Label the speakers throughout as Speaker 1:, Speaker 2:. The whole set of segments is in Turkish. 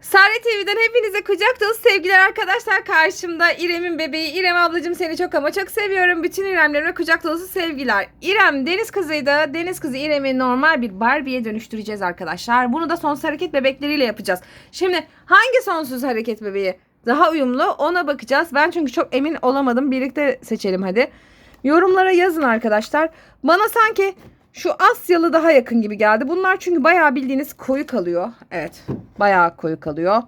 Speaker 1: Sare TV'den hepinize kucak dolusu sevgiler arkadaşlar. Karşımda İrem'in bebeği. İrem ablacığım seni çok ama çok seviyorum. Bütün İremlerime kucak dolusu sevgiler. İrem deniz kızıydı. Deniz kızı İrem'i normal bir Barbie'ye dönüştüreceğiz arkadaşlar. Bunu da sonsuz hareket bebekleriyle yapacağız. Şimdi hangi sonsuz hareket bebeği daha uyumlu ona bakacağız. Ben çünkü çok emin olamadım. Birlikte seçelim hadi. Yorumlara yazın arkadaşlar. Bana sanki şu Asyalı daha yakın gibi geldi. Bunlar çünkü bayağı bildiğiniz koyu kalıyor. Evet. Bayağı koyu kalıyor.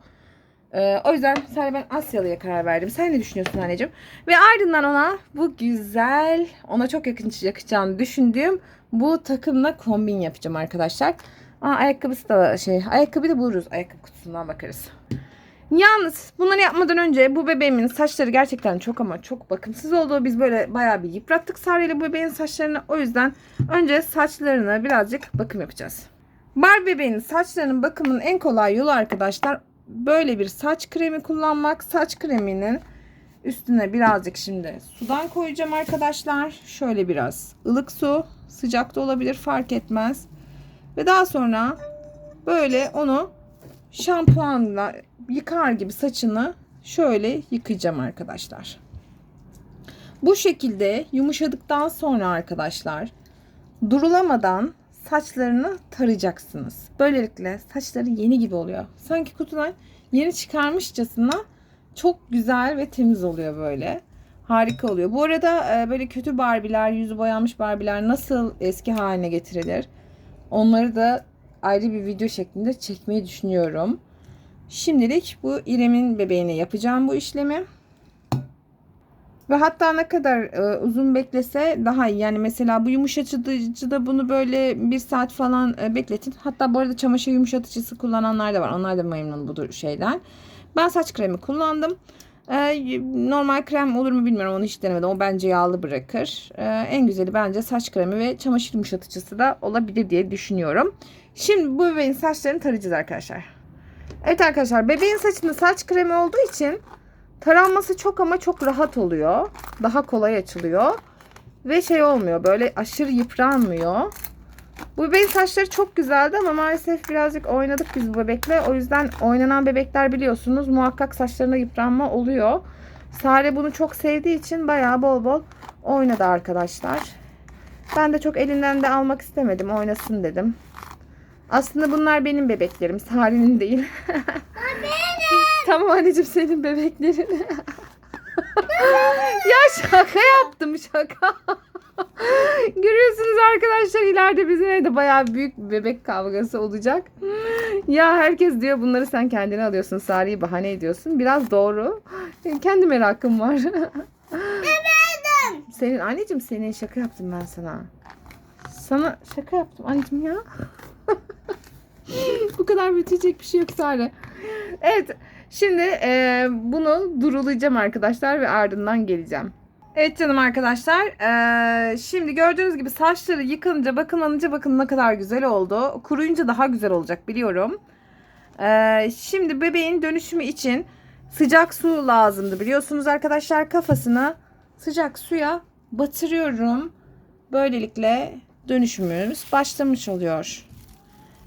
Speaker 1: Ee, o yüzden sadece ben Asyalı'ya karar verdim. Sen ne düşünüyorsun anneciğim? Ve ardından ona bu güzel, ona çok yakın yakacağını düşündüğüm bu takımla kombin yapacağım arkadaşlar. Aa, ayakkabısı da şey, ayakkabı da buluruz. Ayakkabı kutusundan bakarız. Yalnız bunları yapmadan önce bu bebeğimin saçları gerçekten çok ama çok bakımsız oldu. Biz böyle bayağı bir yıprattık Sare'yle bu bebeğin saçlarını. O yüzden önce saçlarına birazcık bakım yapacağız. Barbie bebeğin saçlarının bakımının en kolay yolu arkadaşlar böyle bir saç kremi kullanmak. Saç kreminin üstüne birazcık şimdi sudan koyacağım arkadaşlar. Şöyle biraz ılık su, sıcak da olabilir fark etmez. Ve daha sonra böyle onu şampuanla yıkar gibi saçını şöyle yıkayacağım arkadaşlar. Bu şekilde yumuşadıktan sonra arkadaşlar durulamadan saçlarını tarayacaksınız. Böylelikle saçları yeni gibi oluyor. Sanki kutudan yeni çıkarmışçasına çok güzel ve temiz oluyor böyle. Harika oluyor. Bu arada e, böyle kötü barbiler, yüzü boyanmış barbiler nasıl eski haline getirilir? Onları da ayrı bir video şeklinde çekmeyi düşünüyorum. Şimdilik bu İrem'in bebeğine yapacağım bu işlemi. Ve hatta ne kadar e, uzun beklese daha iyi. Yani mesela bu yumuşatıcıda bunu böyle bir saat falan e, bekletin. Hatta bu arada çamaşır yumuşatıcısı kullananlar da var. Onlar da memnun bu şeyden. Ben saç kremi kullandım. E, normal krem olur mu bilmiyorum onu hiç denemedim. O bence yağlı bırakır. E, en güzeli bence saç kremi ve çamaşır yumuşatıcısı da olabilir diye düşünüyorum. Şimdi bu bebeğin saçlarını tarayacağız arkadaşlar. Evet arkadaşlar bebeğin saçında saç kremi olduğu için taranması çok ama çok rahat oluyor. Daha kolay açılıyor. Ve şey olmuyor böyle aşırı yıpranmıyor. Bu bebeğin saçları çok güzeldi ama maalesef birazcık oynadık biz bu bebekle. O yüzden oynanan bebekler biliyorsunuz muhakkak saçlarına yıpranma oluyor. Sare bunu çok sevdiği için bayağı bol bol oynadı arkadaşlar. Ben de çok elinden de almak istemedim. Oynasın dedim. Aslında bunlar benim bebeklerim. Sare'nin değil. tamam anneciğim senin bebeklerin. ya şaka yaptım şaka. Görüyorsunuz arkadaşlar ileride bizim evde bayağı büyük bir bebek kavgası olacak. Ya herkes diyor bunları sen kendine alıyorsun. Sare'yi bahane ediyorsun. Biraz doğru. Kendi merakım var. senin anneciğim senin şaka yaptım ben sana. Sana şaka yaptım anneciğim ya. Bu kadar bitecek bir şey yok Sare. Evet. Şimdi e, bunu durulayacağım arkadaşlar ve ardından geleceğim. Evet canım arkadaşlar. e, şimdi gördüğünüz gibi saçları yıkanınca bakımlanınca bakın ne kadar güzel oldu. Kuruyunca daha güzel olacak biliyorum. E, şimdi bebeğin dönüşümü için sıcak su lazımdı biliyorsunuz arkadaşlar. Kafasını sıcak suya batırıyorum. Böylelikle dönüşümümüz başlamış oluyor.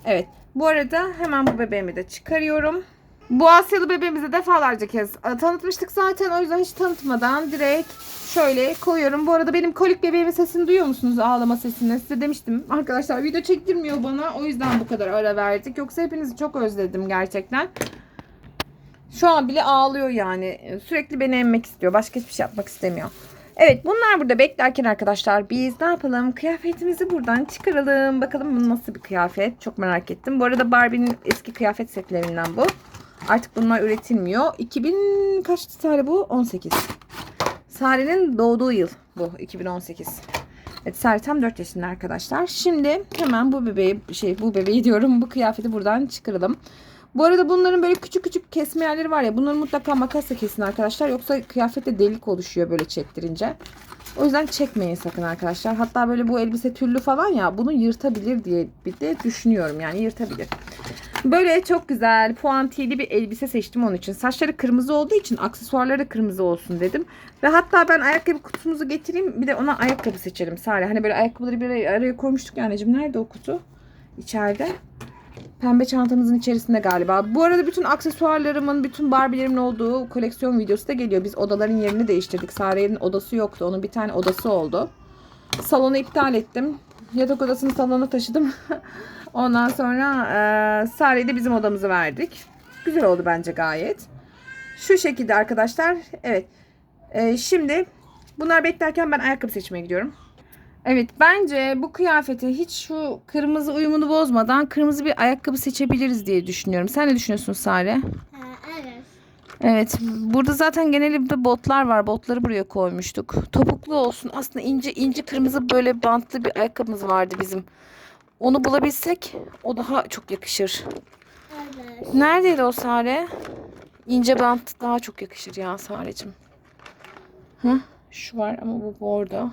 Speaker 1: Evet. Bu arada hemen bu bebeğimi de çıkarıyorum. Bu Asyalı bebeğimizi defalarca kez e, tanıtmıştık zaten. O yüzden hiç tanıtmadan direkt şöyle koyuyorum. Bu arada benim kolik bebeğimin sesini duyuyor musunuz? Ağlama sesini. Size demiştim. Arkadaşlar video çektirmiyor bana. O yüzden bu kadar ara verdik. Yoksa hepinizi çok özledim gerçekten. Şu an bile ağlıyor yani. Sürekli beni emmek istiyor. Başka hiçbir şey yapmak istemiyor. Evet bunlar burada beklerken arkadaşlar biz ne yapalım? Kıyafetimizi buradan çıkaralım. Bakalım bu nasıl bir kıyafet? Çok merak ettim. Bu arada Barbie'nin eski kıyafet setlerinden bu. Artık bunlar üretilmiyor. 2000 kaç tane bu? 18. Sare'nin doğduğu yıl bu. 2018. Evet Sare tam 4 yaşında arkadaşlar. Şimdi hemen bu bebeği şey bu bebeği diyorum bu kıyafeti buradan çıkaralım. Bu arada bunların böyle küçük küçük kesme yerleri var ya. Bunları mutlaka makasla kesin arkadaşlar. Yoksa kıyafette delik oluşuyor böyle çektirince. O yüzden çekmeyin sakın arkadaşlar. Hatta böyle bu elbise tüllü falan ya bunu yırtabilir diye bir de düşünüyorum. Yani yırtabilir. Böyle çok güzel puantiyeli bir elbise seçtim onun için. Saçları kırmızı olduğu için aksesuarları da kırmızı olsun dedim. Ve hatta ben ayakkabı kutumuzu getireyim. Bir de ona ayakkabı seçelim Sare. Hani böyle ayakkabıları bir araya koymuştuk ya anneciğim. Nerede o kutu? İçeride. Pembe çantamızın içerisinde galiba. Bu arada bütün aksesuarlarımın, bütün Barbie'lerimin olduğu koleksiyon videosu da geliyor. Biz odaların yerini değiştirdik. Sare'nin odası yoktu. Onun bir tane odası oldu. Salonu iptal ettim. Yatak odasını salona taşıdım. Ondan sonra e, Sare'yi de bizim odamızı verdik. Güzel oldu bence gayet. Şu şekilde arkadaşlar. Evet. E, şimdi bunlar beklerken ben ayakkabı seçmeye gidiyorum. Evet bence bu kıyafete hiç şu kırmızı uyumunu bozmadan kırmızı bir ayakkabı seçebiliriz diye düşünüyorum. Sen ne düşünüyorsun Sare?
Speaker 2: Ha, evet.
Speaker 1: Evet burada zaten genellikle botlar var. Botları buraya koymuştuk. Topuklu olsun. Aslında ince ince kırmızı böyle bantlı bir ayakkabımız vardı bizim. Onu bulabilsek o daha çok yakışır.
Speaker 2: Evet.
Speaker 1: Neredeydi o Sare? İnce bant daha çok yakışır ya Sare'cim. Hı? Şu var ama bu bordo.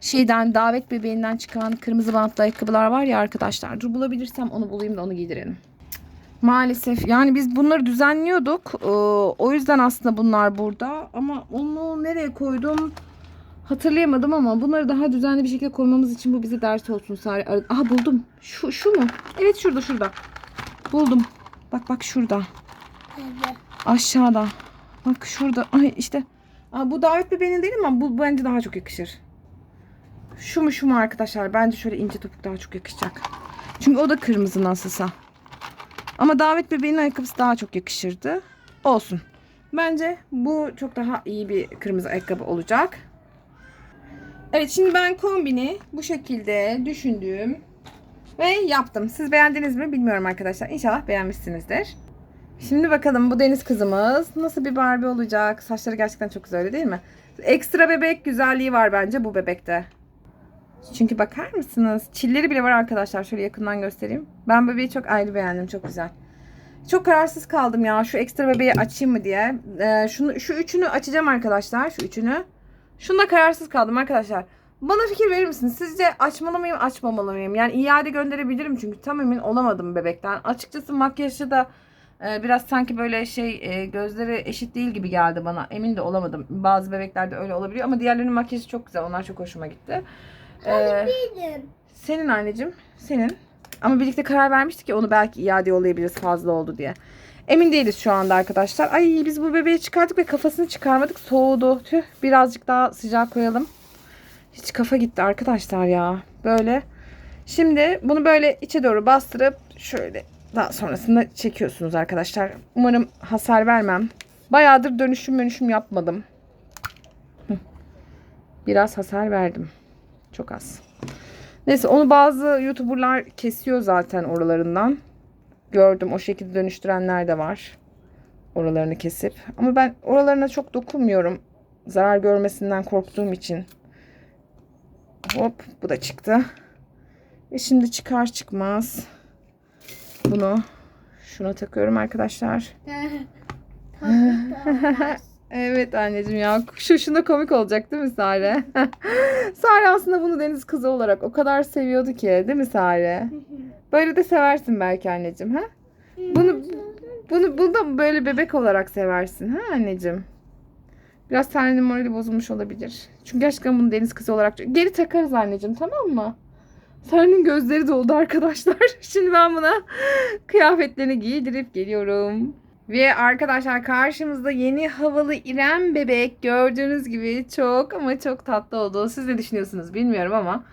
Speaker 1: Şeyden davet bebeğinden çıkan kırmızı bantlı ayakkabılar var ya arkadaşlar. Dur bulabilirsem onu bulayım da onu giydirelim. Maalesef yani biz bunları düzenliyorduk. Ee, o yüzden aslında bunlar burada. Ama onu nereye koydum hatırlayamadım ama bunları daha düzenli bir şekilde koymamız için bu bize ders olsun Sare. Ar- Aha buldum. Şu, şu mu? Evet şurada şurada. Buldum. Bak bak şurada.
Speaker 2: Evet.
Speaker 1: Aşağıda. Bak şurada. Ay işte. Aa, bu davet bebeğinin değil ama bu bence daha çok yakışır. Şu mu şu mu arkadaşlar? Bence şöyle ince topuk daha çok yakışacak. Çünkü o da kırmızı nasılsa. Ama davet bebeğinin ayakkabısı daha çok yakışırdı. Olsun. Bence bu çok daha iyi bir kırmızı ayakkabı olacak. Evet şimdi ben kombini bu şekilde düşündüm ve yaptım. Siz beğendiniz mi bilmiyorum arkadaşlar. İnşallah beğenmişsinizdir. Şimdi bakalım bu deniz kızımız nasıl bir Barbie olacak? Saçları gerçekten çok güzel değil mi? Ekstra bebek güzelliği var bence bu bebekte. Çünkü bakar mısınız? Çilleri bile var arkadaşlar. Şöyle yakından göstereyim. Ben bebeği çok ayrı beğendim. Çok güzel. Çok kararsız kaldım ya. Şu ekstra bebeği açayım mı diye. Ee, şunu, şu üçünü açacağım arkadaşlar. Şu üçünü. Şunda kararsız kaldım arkadaşlar. Bana fikir verir misiniz? Sizce açmalı mıyım, açmamalı mıyım? Yani iade gönderebilirim çünkü tam emin olamadım bebekten. Açıkçası makyajı da e, biraz sanki böyle şey e, gözleri eşit değil gibi geldi bana. Emin de olamadım. Bazı bebeklerde öyle olabiliyor ama diğerlerinin makyajı çok güzel. Onlar çok hoşuma gitti. Ee,
Speaker 2: Benim.
Speaker 1: senin anneciğim, senin. Ama birlikte karar vermiştik ki onu belki iade yollayabiliriz fazla oldu diye. Emin değiliz şu anda arkadaşlar. Ay biz bu bebeği çıkardık ve kafasını çıkarmadık. Soğudu. Tüh birazcık daha sıcak koyalım. Hiç kafa gitti arkadaşlar ya. Böyle. Şimdi bunu böyle içe doğru bastırıp şöyle daha sonrasında çekiyorsunuz arkadaşlar. Umarım hasar vermem. Bayağıdır dönüşüm dönüşüm yapmadım. Biraz hasar verdim. Çok az. Neyse onu bazı youtuberlar kesiyor zaten oralarından. Gördüm o şekilde dönüştürenler de var. Oralarını kesip. Ama ben oralarına çok dokunmuyorum. Zarar görmesinden korktuğum için. Hop bu da çıktı. Ve şimdi çıkar çıkmaz bunu şuna takıyorum arkadaşlar. Evet anneciğim ya. Şunda komik olacak değil mi Sare? Sare aslında bunu deniz kızı olarak o kadar seviyordu ki değil mi Sare? Böyle de seversin belki anneciğim ha? Bunu bunu bunu da böyle bebek olarak seversin ha anneciğim? Biraz Sare'nin morali bozulmuş olabilir. Çünkü gerçekten bunu deniz kızı olarak geri takarız anneciğim tamam mı? Sare'nin gözleri doldu arkadaşlar. Şimdi ben buna kıyafetlerini giydirip geliyorum. Ve arkadaşlar karşımızda yeni havalı İrem bebek gördüğünüz gibi çok ama çok tatlı oldu. Siz ne düşünüyorsunuz bilmiyorum ama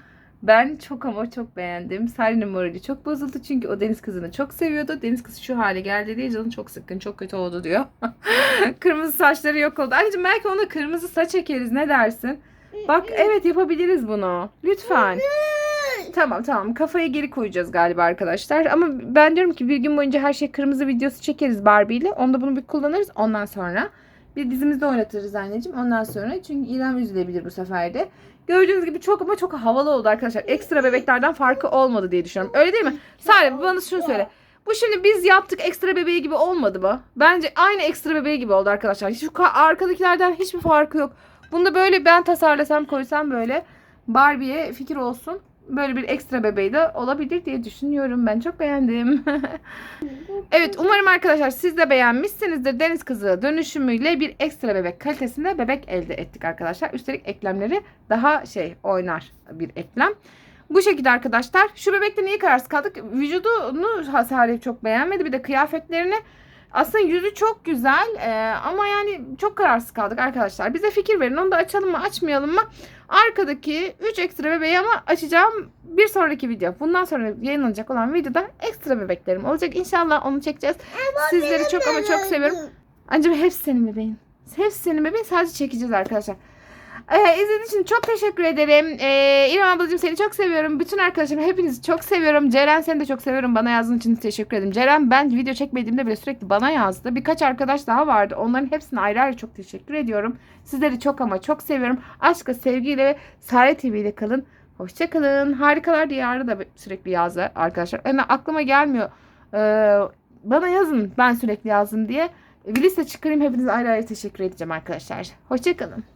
Speaker 1: ben çok ama çok beğendim. Sare'nin morali çok bozuldu çünkü o deniz kızını çok seviyordu. Deniz kızı şu hale geldi diye canı çok sıkkın, çok kötü oldu diyor. kırmızı saçları yok oldu. Anneciğim belki ona kırmızı saç ekeriz ne dersin? Bak evet yapabiliriz bunu. Lütfen. Tamam tamam kafaya geri koyacağız galiba arkadaşlar. Ama ben diyorum ki bir gün boyunca her şey kırmızı videosu çekeriz Barbie ile. Onda bunu bir kullanırız ondan sonra. Bir dizimizde oynatırız anneciğim ondan sonra. Çünkü İrem üzülebilir bu sefer de. Gördüğünüz gibi çok ama çok havalı oldu arkadaşlar. Ekstra bebeklerden farkı olmadı diye düşünüyorum. Öyle değil mi? Sare bana şunu söyle. Bu şimdi biz yaptık ekstra bebeği gibi olmadı mı? Bence aynı ekstra bebeği gibi oldu arkadaşlar. Şu ka- arkadakilerden hiçbir farkı yok. Bunu da böyle ben tasarlasam koysam böyle Barbie'ye fikir olsun. Böyle bir ekstra bebeği de olabilir diye düşünüyorum. Ben çok beğendim. evet umarım arkadaşlar siz de beğenmişsinizdir. Deniz kızı dönüşümüyle bir ekstra bebek kalitesinde bebek elde ettik arkadaşlar. Üstelik eklemleri daha şey oynar bir eklem. Bu şekilde arkadaşlar. Şu bebekte niye kararsız kaldık? Vücudunu Salih çok beğenmedi. Bir de kıyafetlerini. Aslında yüzü çok güzel ee, ama yani çok kararsız kaldık arkadaşlar. Bize fikir verin. Onu da açalım mı açmayalım mı? Arkadaki 3 ekstra bebeği ama açacağım bir sonraki video. Bundan sonra yayınlanacak olan videoda ekstra bebeklerim olacak. İnşallah onu çekeceğiz. Sizleri çok ama çok seviyorum. Ancak hepsi senin bebeğin. Hepsi senin bebeğin. Sadece çekeceğiz arkadaşlar. Ee, izlediğiniz için çok teşekkür ederim. Ee, İrem ablacığım seni çok seviyorum. Bütün arkadaşlarım hepinizi çok seviyorum. Ceren seni de çok seviyorum. Bana yazdığın için teşekkür ederim. Ceren ben video çekmediğimde bile sürekli bana yazdı. Birkaç arkadaş daha vardı. Onların hepsine ayrı ayrı çok teşekkür ediyorum. Sizleri çok ama çok seviyorum. Aşkla, sevgiyle ve Sare TV ile kalın. Hoşçakalın. Harikalar Diyarı da sürekli yazdı arkadaşlar. Yani aklıma gelmiyor. Ee, bana yazın ben sürekli yazdım diye. Bir liste çıkarayım hepinize ayrı ayrı teşekkür edeceğim arkadaşlar. Hoşçakalın.